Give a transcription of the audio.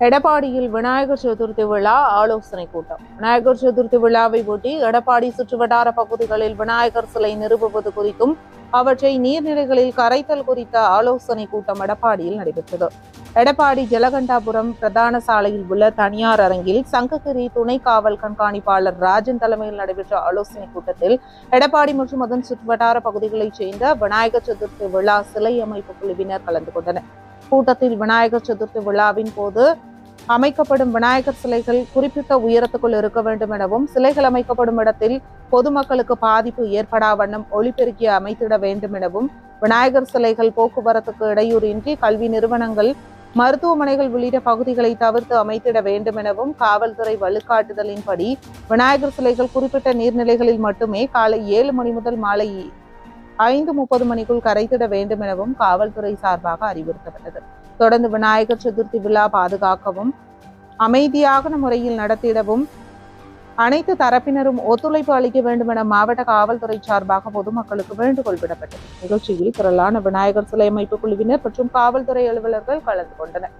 எடப்பாடியில் விநாயகர் சதுர்த்தி விழா ஆலோசனை கூட்டம். விநாயகர் சதுர்த்தி விழாவை ஒட்டி எடப்பாடி சுற்றுவட்டார பகுதிகளில் விநாயகர் சிலை நிறுவுவது குறித்தும் அவற்றை நீர்நிலைகளில் கரைத்தல் குறித்த ஆலோசனை கூட்டம் எடப்பாடியில் நடைபெற்றது. எடப்பாடி ஜலகண்டாபுரம் பிரதான சாலையில் உள்ள தனியார் அரங்கில் சங்ககிரி துணை காவல் கண்காணிப்பாளர் ராஜன் தலைமையில் நடைபெற்ற ஆலோசனை கூட்டத்தில் எடப்பாடி மற்றும் அதன் சுற்றுவட்டார பகுதிகளைச் சேர்ந்த விநாயகர் சதுர்த்தி விழா சிலை அமைப்பு குழுவினர் கலந்து கொண்டனர். கூட்டத்தில் விநாயகர் சதுர்த்தி விழாவின் போது அமைக்கப்படும் விநாயகர் சிலைகள் குறிப்பிட்ட உயரத்துக்குள் இருக்க வேண்டும் எனவும் சிலைகள் அமைக்கப்படும் இடத்தில் பொதுமக்களுக்கு பாதிப்பு ஏற்படா வண்ணம் ஒளிபெருக்கி அமைத்திட வேண்டும் எனவும் விநாயகர் சிலைகள் போக்குவரத்துக்கு இடையூறின்றி கல்வி நிறுவனங்கள் மருத்துவமனைகள் உள்ளிட்ட பகுதிகளை தவிர்த்து அமைத்திட வேண்டும் எனவும் காவல்துறை வழிகாட்டுதலின்படி விநாயகர் சிலைகள் குறிப்பிட்ட நீர்நிலைகளில் மட்டுமே காலை ஏழு மணி முதல் மாலை ஐந்து முப்பது மணிக்குள் கரைத்திட வேண்டும் எனவும் காவல்துறை சார்பாக அறிவுறுத்தப்பட்டது. தொடர்ந்து விநாயகர் சதுர்த்தி விழா பாதுகாக்கவும் அமைதியான முறையில் நடத்திடவும் அனைத்து தரப்பினரும் ஒத்துழைப்பு அளிக்க வேண்டும் என மாவட்ட காவல்துறை சார்பாக பொதுமக்களுக்கு வேண்டுகோள் விடப்பட்டது. நிகழ்ச்சியில் திரளான விநாயகர் சிலை அமைப்பு குழுவினர் மற்றும் காவல்துறை அலுவலர்கள் கலந்து கொண்டனர்.